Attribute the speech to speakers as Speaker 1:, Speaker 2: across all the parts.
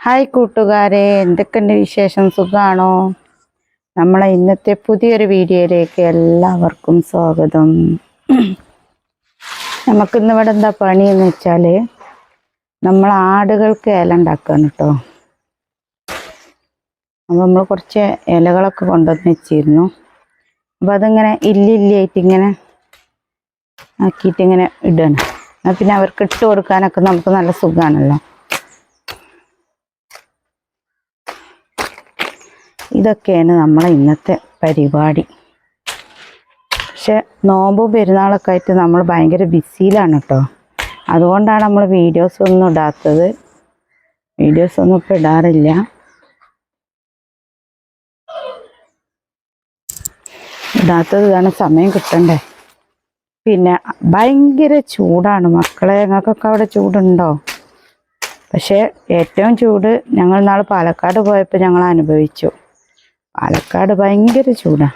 Speaker 1: Hi കൂട്ടുകാരെ എന്തൊക്കെയുണ്ട് വിശേഷം? സുഖമാണോ നമ്മളെ ഇന്നത്തെ പുതിയൊരു വീഡിയോയിലേക്ക് എല്ലാവർക്കും സ്വാഗതം. നമുക്കിന്ന് ഇവിടെ എന്താ എന്ന് വെച്ചാൽ നമ്മൾ ആടുകൾക്ക് ഇല ഉണ്ടാക്കുകയാണ് കേട്ടോ. അപ്പോൾ നമ്മൾ കുറച്ച് ഇലകളൊക്കെ കൊണ്ടുവന്ന് വെച്ചിരുന്നു. അപ്പോൾ അതിങ്ങനെ ഇല്ലില്ലായിട്ട് ഇങ്ങനെ ആക്കിയിട്ട് ഇങ്ങനെ എന്നാൽ പിന്നെ അവർക്ക് ഇട്ട് കൊടുക്കാനൊക്കെ നമുക്ക് നല്ല സുഖമാണല്ലോ ഇതൊക്കെയാണ് നമ്മളെ ഇന്നത്തെ പരിപാടി. പക്ഷെ നോമ്പ് പെരുന്നാളൊക്കെ ആയിട്ട് നമ്മൾ ഭയങ്കര ബിസിയിലാണ് കേട്ടോ. അതുകൊണ്ടാണ് നമ്മൾ വീഡിയോസ് ഒന്നും ഇടാത്തത്. വീഡിയോസ് ഒന്നും ഇപ്പം ഇടാറില്ല. ഇടാത്തത് ഇതാണ് സമയം കിട്ടണ്ടേ. പിന്നെ ഭയങ്കര ചൂടാണ്. മക്കളെ ഞങ്ങൾക്കൊക്കെ അവിടെ ചൂടുണ്ടോ? പക്ഷേ ഏറ്റവും ചൂട് ഞങ്ങൾ നാളെ പാലക്കാട് പോയപ്പോൾ ഞങ്ങൾ അനുഭവിച്ചു. പാലക്കാട് ഭയങ്കര ചൂടാ.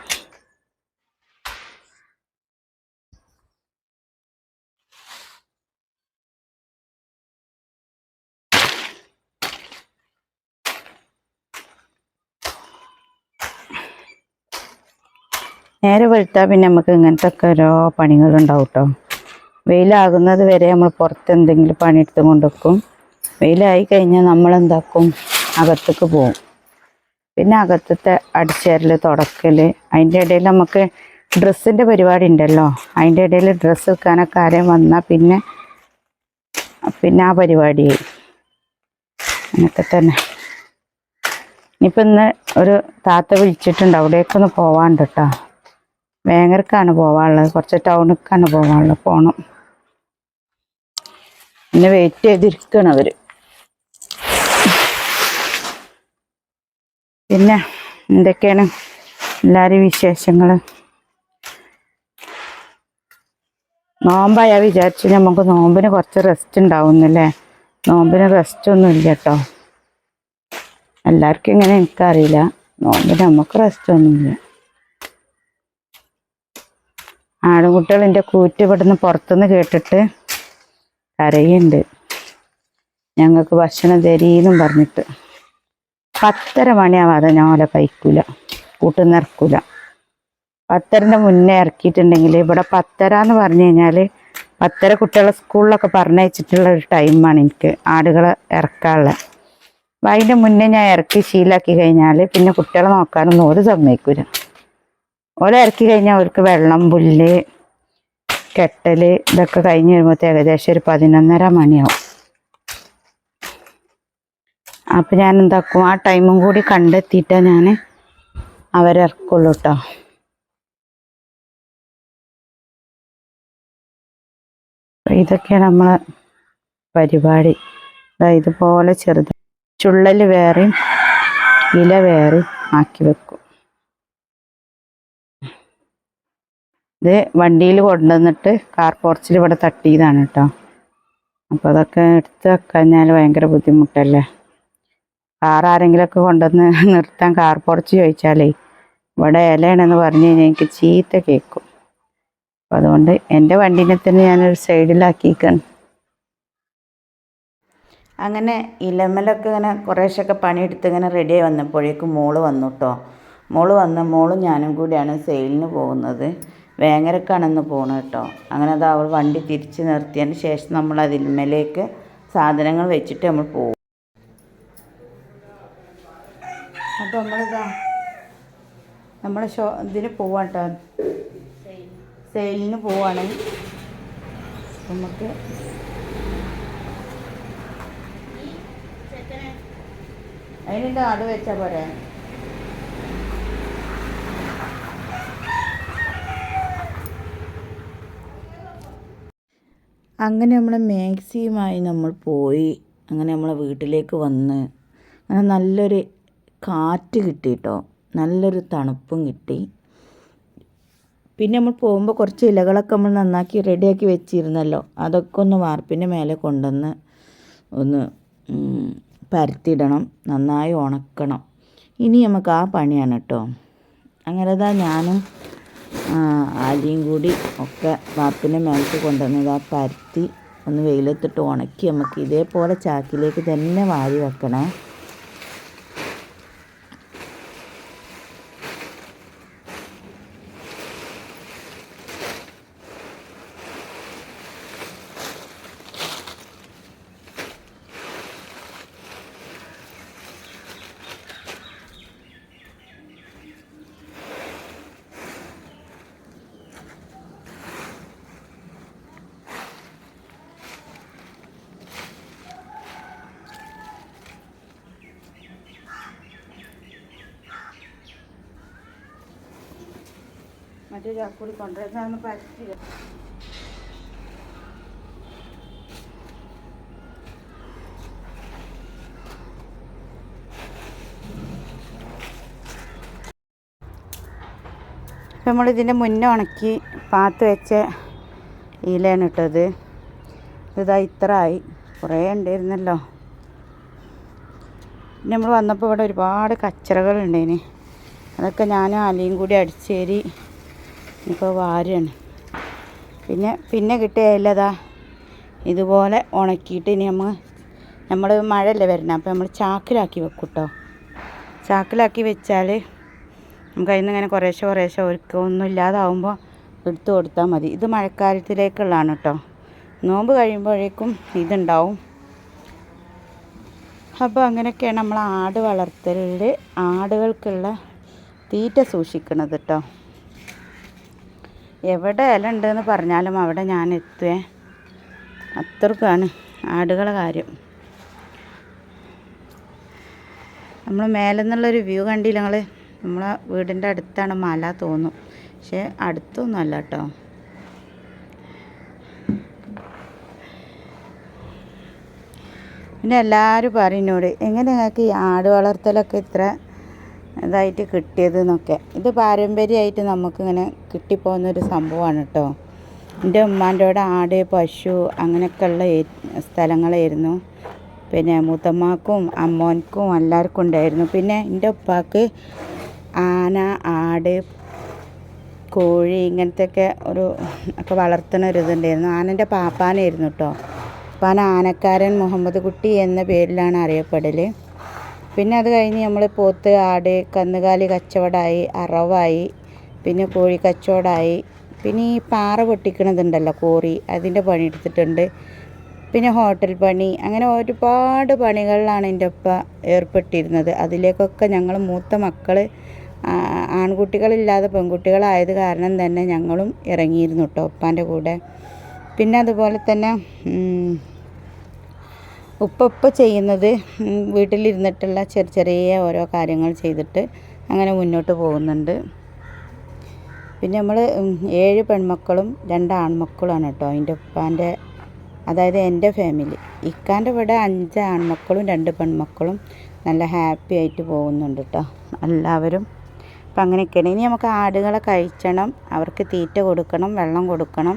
Speaker 1: നേരെ വെളുത്താൽ പിന്നെ നമുക്ക് ഇങ്ങനത്തെ ഒക്കെ ഓരോ പണികളുണ്ടാവും കേട്ടോ വെയിലാകുന്നത് വരെ നമ്മൾ പുറത്ത് എന്തെങ്കിലും പണിയെടുത്ത് കൊണ്ടുവെക്കും വെയിലായി കഴിഞ്ഞാൽ നമ്മൾ എന്താക്കും അകത്തേക്ക് പോകും. പിന്നെ അകത്തത്തെ അടിച്ചേരൽ തുടക്കൽ അതിന്റെ ഇടയിൽ നമുക്ക് ഡ്രസ്സിന്റെ പരിപാടി ഉണ്ടല്ലോ. അതിന്റെ ഇടയിൽ ഡ്രസ്സ് വെക്കാനൊക്കെ ആരെയും വന്നാൽ പിന്നെ പിന്നെ ആ പരിപാടി. അങ്ങനത്തെ തന്നെ. ഇനിയിപ്പോൾ ഇന്ന് ഒരു താത്ത വിളിച്ചിട്ടുണ്ട്. അവിടേക്കൊന്ന് പോവാണ്ട് കേട്ടോ വേങ്ങരക്കാണ് പോവാനുള്ളത്. കുറച്ച് ടൗണിലേക്കാണ് പോവാനുള്ളത്. പോകണം പിന്നെ വെയിറ്റ് ചെയ്തിരിക്കണം അവർ പിന്നെ എന്തൊക്കെയാണ് എല്ലാവരും വിശേഷങ്ങൾ നോമ്പായാൽ വിചാരിച്ചു നമുക്ക് നോമ്പിന് കുറച്ച് റെസ്റ്റ് ഉണ്ടാവുന്നല്ലേ? നോമ്പിന് റെസ്റ്റ് ഒന്നും ഇല്ല കേട്ടോ എല്ലാവർക്കും ഇങ്ങനെ എനിക്കറിയില്ല. നോമ്പിന് നമുക്ക് റെസ്റ്റ് ഒന്നുമില്ല ആടുകുട്ടികൾ എന്റെ കൂറ്റ് ഇവിടുന്ന് പുറത്തുനിന്ന് കേട്ടിട്ട് കരയുണ്ട് ഞങ്ങൾക്ക് ഭക്ഷണം തരീന്നും പറഞ്ഞിട്ട്. പത്തര മണിയാവാതെ ഞാൻ ഓല കഴിക്കൂല. കൂട്ടുന്ന ഇറക്കൂല പത്തരന്റെ മുന്നേ ഇറക്കിയിട്ടുണ്ടെങ്കിൽ ഇവിടെ പത്തര എന്ന് പറഞ്ഞു കഴിഞ്ഞാൽ പത്തര കുട്ടികളെ സ്കൂളിലൊക്കെ പറഞ്ഞയച്ചിട്ടുള്ള ഒരു ടൈമാണ് എനിക്ക് ആടുകളെ ഇറക്കാനുള്ള. അപ്പം അതിന്റെ മുന്നേ ഞാൻ ഇറക്കി ശീലാക്കി കഴിഞ്ഞാൽ പിന്നെ കുട്ടികളെ നോക്കാനൊന്നും ഒരു സമ്മതിക്കൂല. ഓല ഇറക്കി കഴിഞ്ഞാൽ അവർക്ക് വെള്ളം പുല്ല് കെട്ടൽ ഇതൊക്കെ കഴിഞ്ഞ് വരുമ്പോഴത്തെ ഏകദേശം ഒരു പതിനൊന്നര മണിയാവും. അപ്പം ഞാൻ എന്താക്കും ആ ടൈമും കൂടി കണ്ടെത്തിയിട്ടാണ് ഞാൻ അവരിറക്കുള്ളൂ കേട്ടോ ഇതൊക്കെയാണ് നമ്മളെ പരിപാടി. ഇതുപോലെ ചെറുത് ചുള്ളൽ വേറെയും ഇല വേറെ ആക്കി വെക്കും. ഇത് വണ്ടിയിൽ കൊണ്ടുവന്നിട്ട് കാർ പോർച്ചിൽ ഇവിടെ തട്ടിയതാണ് കേട്ടോ അപ്പോൾ അതൊക്കെ എടുത്ത് വെക്കഴിഞ്ഞാൽ ഭയങ്കര ബുദ്ധിമുട്ടല്ലേ? കാർ ആരെങ്കിലുമൊക്കെ കൊണ്ടുവന്ന് നിർത്താൻ കാർ പുറച്ച് ചോദിച്ചാലേ ഇവിടെ ഇലയാണെന്ന് പറഞ്ഞു കഴിഞ്ഞാൽ എനിക്ക് ചീത്ത കേൾക്കും അപ്പം അതുകൊണ്ട് എന്റെ വണ്ടീനെ തന്നെ ഞാനൊരു സൈഡിലാക്കിയിരിക്കണം അങ്ങനെ ഇലമലൊക്കെ ഇങ്ങനെ കുറേശ്ശൊക്കെ പണിയെടുത്ത് ഇങ്ങനെ റെഡിയായി വന്നപ്പോഴേക്കും മോൾ വന്നു കേട്ടോ മോൾ വന്ന മോളും ഞാനും കൂടിയാണ് സെയിലിന് പോകുന്നത്. വേങ്ങരക്കാണെന്ന് പോകണം കേട്ടോ അങ്ങനെ അത് അവൾ വണ്ടി തിരിച്ച് നിർത്തിയതിന് ശേഷം നമ്മൾ അതിന്മേലേക്ക് സാധനങ്ങൾ വെച്ചിട്ട് നമ്മൾ പോകും അപ്പോൾ നമ്മളിതാ നമ്മൾ ഷോ ഇതിന് പോവാം കേട്ടോ സെയിലിന് പോവാണ്. നമുക്ക് അതിനെന്താ അത് വെച്ചാൽ പോരെ? അങ്ങനെ നമ്മൾ മാക്സിയുമായി നമ്മൾ പോയി. അങ്ങനെ നമ്മളെ വീട്ടിലേക്ക് വന്ന്. അങ്ങനെ നല്ലൊരു കാറ്റ് കിട്ടി കേട്ടോ നല്ലൊരു തണുപ്പും കിട്ടി. പിന്നെ നമ്മൾ പോകുമ്പോൾ കുറച്ച് ഇലകളൊക്കെ നമ്മൾ നന്നാക്കി റെഡിയാക്കി വെച്ചിരുന്നല്ലോ. അതൊക്കെ ഒന്ന് വാർപ്പിന്റെ മേലെ കൊണ്ടുവന്ന് ഒന്ന് പരത്തിയിടണം. നന്നായി ഉണക്കണം. ഇനി നമുക്ക് ആ പണിയാണ് കേട്ടോ അങ്ങനെ ഇതാ ഞാനും ആലിയും കൂടി ഒക്കെ വാർപ്പിന്റെ മേലേക്ക് കൊണ്ടുവന്നത് ആ പരത്തി ഒന്ന് വെയിലത്തിട്ട് ഉണക്കി നമുക്ക് ഇതേപോലെ ചാക്കിലേക്ക് തന്നെ വാരി വെക്കണേ. മറ്റേ ചാക്കൂടി കൊണ്ടുവരുന്ന പറ്റില്ല. നമ്മൾ ഇതിന്റെ മുന്നേ ഉണക്കി പാത്ത് വെച്ച ഇലയാണ് ഇട്ടത്. ഇതാ ഇത്ര ആയി കുറേ ഉണ്ടായിരുന്നല്ലോ. പിന്നെ നമ്മൾ വന്നപ്പോൾ ഇവിടെ ഒരുപാട് കച്ചറകൾ ഉണ്ടായിന്. അതൊക്കെ ഞാനും അലിയും കൂടി അടിച്ചേരി ഇപ്പോൾ വാരാണ്. പിന്നെ പിന്നെ കിട്ടിയതാ ഇതുപോലെ ഉണക്കിയിട്ട് ഇനി നമ്മൾ നമ്മൾ മഴയല്ലേ വരുന്നത് അപ്പോൾ നമ്മൾ ചാക്കിലാക്കി വെക്കും കേട്ടോ ചാക്കിലാക്കി വെച്ചാൽ നമുക്ക് നിന്ന് ഇങ്ങനെ കുറേശ്ശെ കുറേശ്ശെ ഒരുക്കൊന്നും ഇല്ലാതാവുമ്പോൾ എടുത്തു കൊടുത്താൽ മതി. ഇത് മഴക്കാലത്തിലേക്കുള്ളതാണ് കേട്ടോ നോമ്പ് കഴിയുമ്പോഴേക്കും ഇതുണ്ടാവും. അപ്പോൾ അങ്ങനെയൊക്കെയാണ് നമ്മൾ ആട് വളർത്തലിൽ ആടുകൾക്കുള്ള തീറ്റ സൂക്ഷിക്കുന്നത് കേട്ടോ എവിടെ ഇല ഉണ്ടെന്ന് പറഞ്ഞാലും അവിടെ ഞാൻ എത്തുവേ. അത്രക്കാണ് ആടുകളെ കാര്യം. നമ്മൾ മേലെ നിന്നുള്ളൊരു വ്യൂ കണ്ടില്ല നിങ്ങൾ നമ്മളെ വീടിന്റെ അടുത്താണ് മല തോന്നും. പക്ഷേ അടുത്തൊന്നും അല്ല കേട്ടോ. പിന്നെ എല്ലാവരും പറയുന്നോട് എങ്ങനെ നിങ്ങൾക്ക് ഈ ആട് വളർത്തലൊക്കെ ഇത്ര ഇതായിട്ട് കിട്ടിയത് എന്നൊക്കെ ഇത് പാരമ്പര്യമായിട്ട് നമുക്കിങ്ങനെ കിട്ടിപ്പോകുന്നൊരു സംഭവമാണ് കേട്ടോ എന്റെ ഉമ്മാന്റെ അവിടെ ആട് പശു അങ്ങനെയൊക്കെയുള്ള സ്ഥലങ്ങളായിരുന്നു. പിന്നെ മൂത്തമ്മാക്കും അമ്മോൻക്കും എല്ലാവർക്കും ഉണ്ടായിരുന്നു. പിന്നെ എന്റെ ഉപ്പാക്ക് ആന ആട് കോഴി ഇങ്ങനത്തെയൊക്കെ ഒരു ഒക്കെ വളർത്തുന്ന ഒരു ഇതുണ്ടായിരുന്നു. ആനന്റെ പാപ്പാനായിരുന്നു കേട്ടോ പാപ്പാന ആനക്കാരൻ മുഹമ്മദ് കുട്ടി എന്ന പേരിലാണ് അറിയപ്പെടൽ പിന്നെ അത് കഴിഞ്ഞ് നമ്മൾ പോത്ത് ആട് കന്നുകാലി കച്ചവടമായി അറവായി പിന്നെ കോഴി കച്ചവടമായി പിന്നെ ഈ പാറ പൊട്ടിക്കണതുണ്ടല്ലോ കോറി അതിന്റെ പണി എടുത്തിട്ടുണ്ട്. പിന്നെ ഹോട്ടൽ പണി അങ്ങനെ ഒരുപാട് പണികളിലാണ് എന്റെ ഉപ്പ ഏർപ്പെട്ടിരുന്നത്. അതിലേക്കൊക്കെ ഞങ്ങൾ മൂത്ത മക്കൾ ആൺകുട്ടികളില്ലാതെ പെൺകുട്ടികളായത് കാരണം തന്നെ ഞങ്ങളും ഇറങ്ങിയിരുന്നു കേട്ടോ ഉപ്പാന്റെ കൂടെ. പിന്നെ അതുപോലെ തന്നെ ഉപ്പ ഉപ്പ ചെയ്യുന്നത് വീട്ടിലിരുന്നിട്ടുള്ള ചെറിയ ചെറിയ ഓരോ കാര്യങ്ങൾ ചെയ്തിട്ട് അങ്ങനെ മുന്നോട്ട് പോകുന്നുണ്ട്. പിന്നെ നമ്മൾ ഏഴ് പെൺമക്കളും രണ്ട് ആൺമക്കളുമാണ് കേട്ടോ. എന്റെ ഉപ്പാന്റെ അതായത് എന്റെ ഫാമിലി. ഇക്കാന്റെ ഇവിടെ അഞ്ച് ആൺമക്കളും രണ്ട് പെൺമക്കളും നല്ല ഹാപ്പി ആയിട്ട് പോകുന്നുണ്ട് കേട്ടോ. എല്ലാവരും അപ്പം അങ്ങനെയൊക്കെയാണ്. ഇനി നമുക്ക് ആടുകളെ കഴിച്ചണം അവർക്ക് തീറ്റ കൊടുക്കണം വെള്ളം കൊടുക്കണം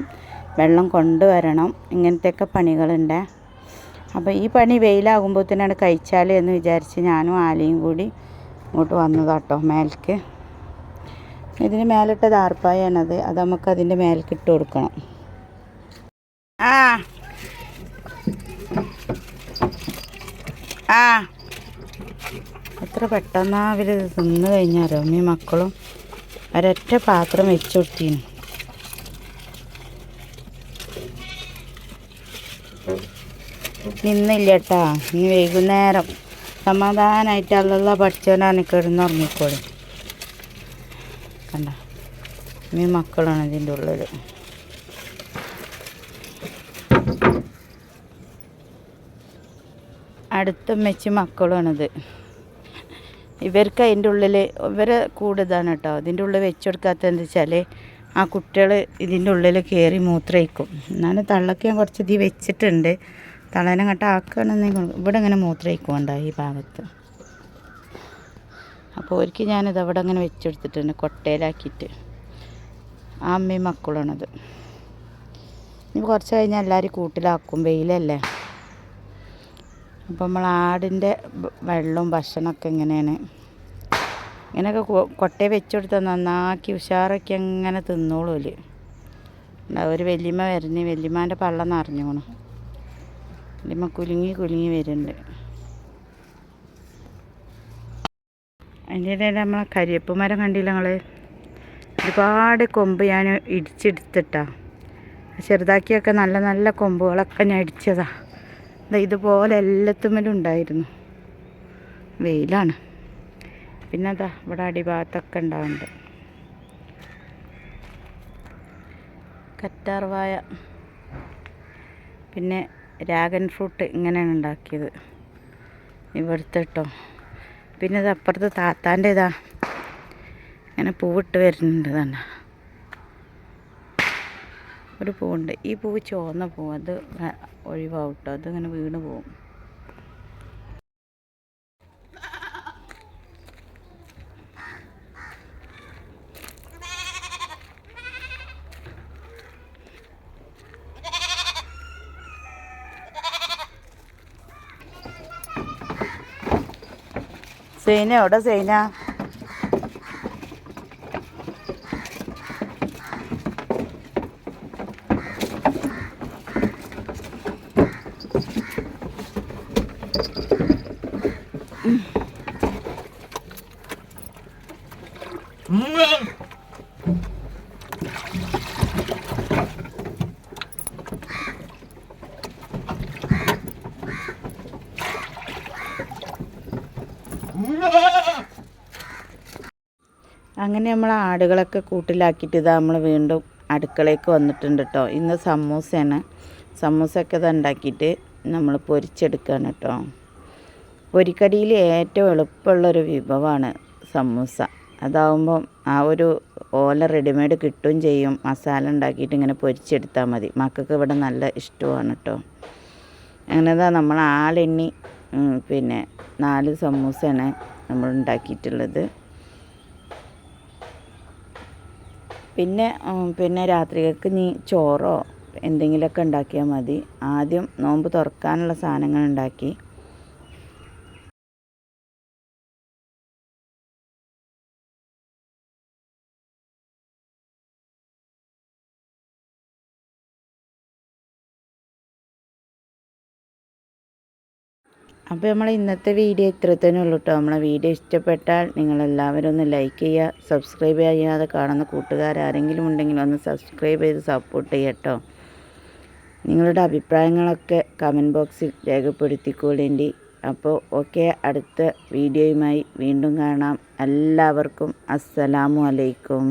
Speaker 1: വെള്ളം കൊണ്ടുവരണം ഇങ്ങനത്തെയൊക്കെ പണികളുണ്ട്. അപ്പോൾ ഈ പണി വെയിലാകുമ്പോഴത്തേനാണ് കഴിച്ചാൽ എന്ന് വിചാരിച്ച് ഞാനും ആലയും കൂടി ഇങ്ങോട്ട് വന്നതാട്ടോ മേൽക്ക്. ഇതിന് മേലിട്ട ദാർപ്പായാണത് അത് നമുക്ക് അതിന്റെ മേൽക്കിട്ട് കൊടുക്കണം. ആ. ആ. എത്ര പെട്ടെന്നാവിൽ അവർ തിന്നു കഴിഞ്ഞാലോ? മക്കളും ഒരൊറ്റ പാത്രം വെച്ചു കൊടുത്തീന്. നിന്നില്ല കേട്ടാ ഇനി വൈകുന്നേരം സമാധാനമായിട്ട് അല്ലല്ല പഠിച്ചവനാണ് ഉറങ്ങിക്കോളി. കണ്ട? ഈ മക്കളാണ് ഇതിന്റെ ഉള്ളിൽ അടുത്ത മെച്ചി മക്കളുമാണിത് ഇവർക്ക് അതിന്റെ ഉള്ളിൽ ഇവരെ കൂടുതലാണ് കേട്ടോ. ഇതിന്റെ ഉള്ളിൽ വെച്ച് കൊടുക്കാത്ത എന്താ വെച്ചാൽ ആ കുട്ടികൾ ഇതിന്റെ ഉള്ളിൽ കയറി മൂത്രയിക്കും. എന്നാലും തള്ളക്ക് ഞാൻ കുറച്ച് ഇത് വെച്ചിട്ടുണ്ട്. തള്ളനെ കട്ട ആക്കുകയാണെന്നെങ്കിൽ ഇവിടെ ഇങ്ങനെ മൂത്രയിക്കുമുണ്ടോ ഈ ഭാഗത്ത്. അപ്പോൾ ഒരിക്കൽ ഞാനിത് അവിടെ അങ്ങനെ വെച്ചെടുത്തിട്ടുണ്ട് കൊട്ടയിലാക്കിയിട്ട് ആ അമ്മയും മക്കളാണത് ഇനി കുറച്ച് കഴിഞ്ഞാൽ എല്ലാവരും കൂട്ടിലാക്കും. വെയിലല്ലേ? അപ്പോൾ നമ്മൾ ആടിന്റെ വെള്ളവും ഭക്ഷണമൊക്കെ ഇങ്ങനെയാണ് ഇങ്ങനെയൊക്കെ കൊട്ടയെ കൊട്ടയിൽ വെച്ച് കൊടുത്താൽ നന്നാക്കി ഉഷാറൊക്കെ അങ്ങനെ തിന്നോളൂൽ ഒരു വലിയമ്മ വരുന്നു വല്യമ്മാന്റെ പള്ളം നിറഞ്ഞോണം വല്യമ്മ കുലുങ്ങി കുലുങ്ങി വരുന്നുണ്ട്. അതിന്റെ ഇടയിൽ നമ്മളെ കരിയപ്പ് മരം കണ്ടില്ല ഞങ്ങൾ ഒരുപാട് കൊമ്പ് ഞാൻ ഇടിച്ചെടുത്തിട്ടാ. ചെറുതാക്കിയൊക്കെ നല്ല നല്ല കൊമ്പുകളൊക്കെ ഞാൻ ഇടിച്ചതാ. ഇതുപോലെ എല്ലാത്തുമ്മലും ഉണ്ടായിരുന്നു. വെയിലാണ്. പിന്നെ അതാ ഇവിടെ അടിഭാഗത്തൊക്കെ ഉണ്ടാവുന്നുണ്ട്. കറ്റാർവായ. പിന്നെ രാഗൻ ഫ്രൂട്ട് ഇങ്ങനെയാണ് ഉണ്ടാക്കിയത്. ഇവിടുത്തെ കേട്ടോ പിന്നെ ഇത് അപ്പുറത്ത് താത്താന്റെ ഇതാ. ഇങ്ങനെ പൂവിട്ട് വരുന്നുണ്ട് തന്നെ ഒരു പൂവുണ്ട്. ഈ പൂവ് ചുവന്ന പൂവ്. അത് ഒഴിവാവും കേട്ടോ അതിങ്ങനെ വീണ് പോവും. സൈന എവിടെ സൈന അങ്ങനെ നമ്മൾ ആടുകളൊക്കെ കൂട്ടിലാക്കിയിട്ട് ഇതാ നമ്മൾ വീണ്ടും അടുക്കളയ്ക്ക് വന്നിട്ടുണ്ട് കേട്ടോ ഇന്ന് സമൂസയാണ് സമൂസയൊക്കെ ഇത് ഉണ്ടാക്കിയിട്ട് നമ്മൾ പൊരിച്ചെടുക്കുകയാണ് കേട്ടോ പൊരിക്കടിയിൽ ഏറ്റവും എളുപ്പമുള്ളൊരു വിഭവമാണ് സമൂസ. അതാവുമ്പം ആ ഒരു ഓല റെഡിമെയ്ഡ് കിട്ടുകയും ചെയ്യും. മസാല ഉണ്ടാക്കിയിട്ട് ഇങ്ങനെ പൊരിച്ചെടുത്താൽ മതി. മക്കൾക്ക് ഇവിടെ നല്ല ഇഷ്ടമാണ് കേട്ടോ അങ്ങനെ ഇതാ നമ്മൾ ആളെണ്ണി പിന്നെ നാല് സമൂസയാണ് നമ്മൾ ഉണ്ടാക്കിയിട്ടുള്ളത് പിന്നെ പിന്നെ രാത്രികൾക്ക് നീ ചോറോ എന്തെങ്കിലുമൊക്കെ ഉണ്ടാക്കിയാൽ മതി. ആദ്യം നോമ്പ് തുറക്കാനുള്ള സാധനങ്ങൾ ഉണ്ടാക്കി. അപ്പോൾ നമ്മൾ ഇന്നത്തെ വീഡിയോ ഇത്ര തന്നെ ഉള്ളൂ കേട്ടോ നമ്മളെ വീഡിയോ ഇഷ്ടപ്പെട്ടാൽ നിങ്ങളെല്ലാവരും ഒന്ന് ലൈക്ക് ചെയ്യുക സബ്സ്ക്രൈബ് ചെയ്യാതെ കാണുന്ന കൂട്ടുകാരാരെങ്കിലും ഉണ്ടെങ്കിൽ ഒന്ന് സബ്സ്ക്രൈബ് ചെയ്ത് സപ്പോർട്ട് ചെയ്യുക കേട്ടോ നിങ്ങളുടെ അഭിപ്രായങ്ങളൊക്കെ കമന്റ് ബോക്സിൽ രേഖപ്പെടുത്തിക്കൊള്ളേണ്ടി. അപ്പോൾ ഓക്കെ അടുത്ത വീഡിയോയുമായി വീണ്ടും കാണാം. എല്ലാവർക്കും അസ്സലാമു അലൈക്കും.